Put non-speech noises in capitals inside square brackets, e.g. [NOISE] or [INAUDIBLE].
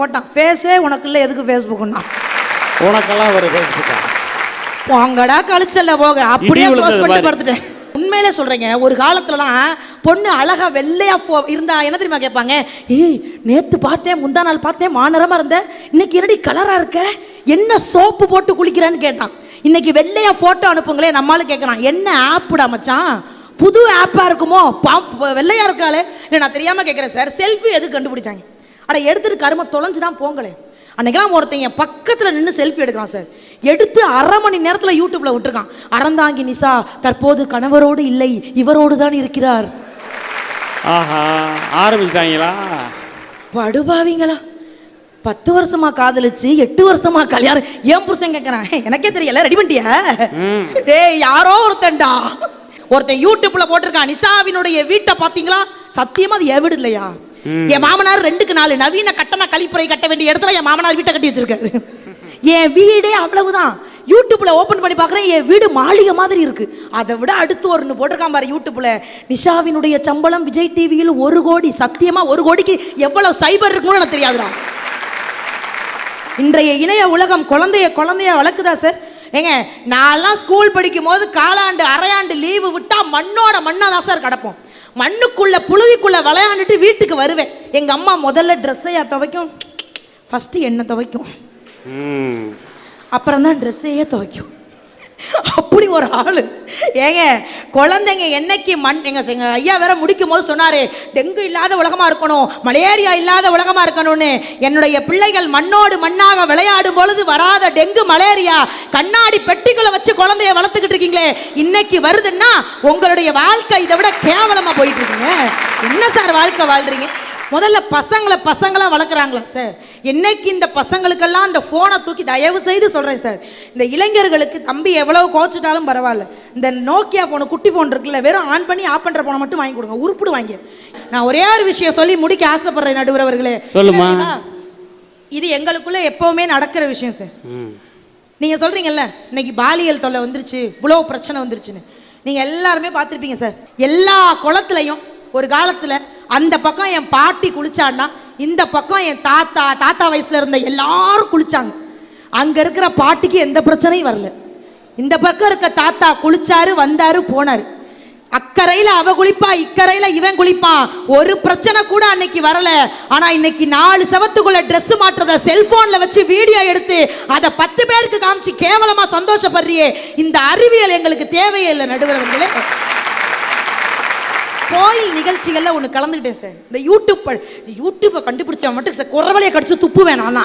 போட்டான். ஃபேஸே உனக்கு இல்லை எதுக்கு ஃபேஸ்புக்குன்னா உனக்கெல்லாம் ஒரு ஃபேஸ்புக்கா போங்கடா கழிச்சல்ல போக. அப்படியே க்ளோஸ் பண்ணிட்டு. படுத்துட்டேன். உண்மையிலே சொல்றேங்க ஒரு காலத்துலலாம் பொண்ணு அழகா வெள்ளையா போ இருந்தா என்ன தெரியுமா கேட்பாங்க? ஏய் நேத்து பார்த்தேன் முந்தா நாள் பார்த்தேன் மாநரமா இருந்த. இன்னைக்கு என்னடி கலரா இருக்க? என்ன சோப்பு போட்டு குளிக்கிறேன்னு கேட்டான். இன்னைக்கு வெள்ளையா போட்டோ அனுப்புங்களே நம்மளால கேட்கறான் என்ன ஆப்புடா மச்சான்? புது ஆப்பா இருக்குமோ? பாப் வெள்ளையா இருக்காளே. நான் தெரியாம கேட்குறேன் சார் செல்ஃபி எது கண்டுபிடிச்சாங்க? அட எடுத்துட்டு கரும தொலைஞ்சு தான் போங்களே. அன்னைக்கெல்லாம் ஒருத்தன் என் பக்கத்தில் நின்று செல்ஃபி எடுக்கிறான் சார் எடுத்து அரை மணி நேரத்தில் யூடியூப்ல விட்டுருக்கான். அறந்தாங்கி நிசா தற்போது கணவரோடு இல்லை இவரோடு தான் இருக்கிறார். ஆஹா ஆரம்பிச்சிட்டாங்களா? படுபாவீங்களா? பத்து வருஷமா காதலிச்சு எட்டு வருஷமா கல்யாணம் ஏன் புருஷன் கேட்கறான் எனக்கே தெரியல ரெடி பண்ணிட்டியா. டேய் யாரோ ஒருத்தன்டா. ஒருத்தன் யூடியூப்ல போட்டிருக்கான் நிசாவினுடைய வீட்டை பாத்தீங்களா சத்தியமா அது என் வீடு இல்லையா? என் மாமனார் ரெண்டுக்கு நாலு. நவீன கட்டண கழிப்பறை கட்ட வேண்டிய இடத்துல என் மாமனார் வீட்டை கட்டி வச்சிருக்காரு. [LAUGHS] என் வீடே அவ்வளவுதான். யூடியூப்ல ஓபன் பண்ணி பார்க்குறேன் என் வீடு மாளிகை மாதிரி இருக்கு. அதை விட அடுத்து ஒன்று போட்டிருக்கான் பாரு யூடியூப்ல நிஷாவினுடைய சம்பளம் விஜய் டிவியில் ஒரு கோடி. சத்தியமா ஒரு கோடிக்கு எவ்வளவு சைபர் இருக்குன்னு எனக்கு தெரியாதுடா. இன்றைய இணைய உலகம் குழந்தைய குழந்தைய வளர்க்குதா சார் ஏங்க நான்லாம் ஸ்கூல் படிக்கும் போது காலாண்டு அரையாண்டு லீவு விட்டா மண்ணோட மண்ணா தான் சார் கிடப்போம். மண்ணுக்குள்ள புழுதிக்குள்ள விளையாண்டுட்டு வீட்டுக்கு வருவேன். எங்க அம்மா முதல்ல ட்ரெஸ்ஸையா துவைக்கும். ஃபர்ஸ்ட் எண்ணெய் துவைக்கும். அப்புறம் தான் ட்ரெஸ்ஸையே துவைக்கும். அப்படி ஒரு ஆளு. ஏங்க குழந்தைங்க என்னைக்கு மண் எங்க எங்க ஐயா வேற முடிக்கும் போது சொன்னாரு டெங்கு இல்லாத உலகமா இருக்கணும் மலேரியா இல்லாத உலகமா இருக்கணும்னு. என்னுடைய பிள்ளைகள் மண்ணோடு மண்ணாக விளையாடும் பொழுது வராத டெங்கு மலேரியா கண்ணாடி பெட்டிகளை வச்சு குழந்தைய வளர்த்துக்கிட்டு இருக்கீங்களே இன்னைக்கு வருதுன்னா உங்களுடைய வாழ்க்கை இதை விட கேவலமா போயிட்டு இருக்குங்க. என்ன சார் வாழ்க்கை வாழ்றீங்க? முதல்ல பசங்களை பசங்களாக வளர்க்குறாங்களா சார்? என்னைக்கு இந்த பசங்களுக்கெல்லாம் இந்த ஃபோனை தூக்கி தயவு செய்து சொல்கிறேன் சார். இந்த இளைஞர்களுக்கு தம்பி எவ்வளோ கோச்சிட்டாலும் பரவாயில்ல. இந்த நோக்கியா ஃபோனு குட்டி ஃபோன் இருக்குல்ல வெறும் ஆன் பண்ணி ஆஃப் பண்ணுற ஃபோனை மட்டும் வாங்கி கொடுங்க. உருப்பிடு வாங்கி. நான் ஒரே ஒரு விஷயம் சொல்லி முடிக்க ஆசைப்படுறேன் நடுவர் அவர்களே சொல்லுமா. இது எங்களுக்குள்ள எப்பவுமே நடக்கிற விஷயம் சார் ம். நீங்க சொல்றீங்கல்ல இன்னைக்கு பாலியல் தொல்லை வந்துருச்சு இவ்வளோ பிரச்சனை வந்துருச்சுன்னு. நீங்க எல்லாருமே பார்த்துருப்பீங்க சார் எல்லா குளத்துலையும் ஒரு காலத்துல அந்த பக்கம் என் பாட்டி குளிச்சான்னா இந்த பக்கம் என் தாத்தா தாத்தா வயசுல இருந்த எல்லாரும் குளிச்சாங்க. அங்க இருக்கிற பாட்டிக்கு எந்த பிரச்சனையும் வரல. இந்த பக்கம் இருக்க தாத்தா குளிச்சாரு வந்தாரு போனாரு. அக்கறையில அவ குளிப்பா இக்கரையில் இவன் குளிப்பான் ஒரு பிரச்சனை கூட அன்னைக்கு வரல. ஆனா இன்னைக்கு நாலு செவத்துக்குள்ள ட்ரெஸ் மாட்டுறத செல்போன்ல வச்சு வீடியோ எடுத்து அதை பத்து பேருக்கு காமிச்சு கேவலமா சந்தோஷப்படுறியே. இந்த அறிவியல் எங்களுக்கு தேவையே இல்லை நடுவர்களே கோயில் நிகழ்ச்சிகளில் ஒன்று கலந்துக்கிட்டேன் சார். இந்த யூடியூப் யூடியூப்பை கண்டுபிடிச்சா மட்டும் சார் குறவலையை கடிச்சு துப்பு வேணாம்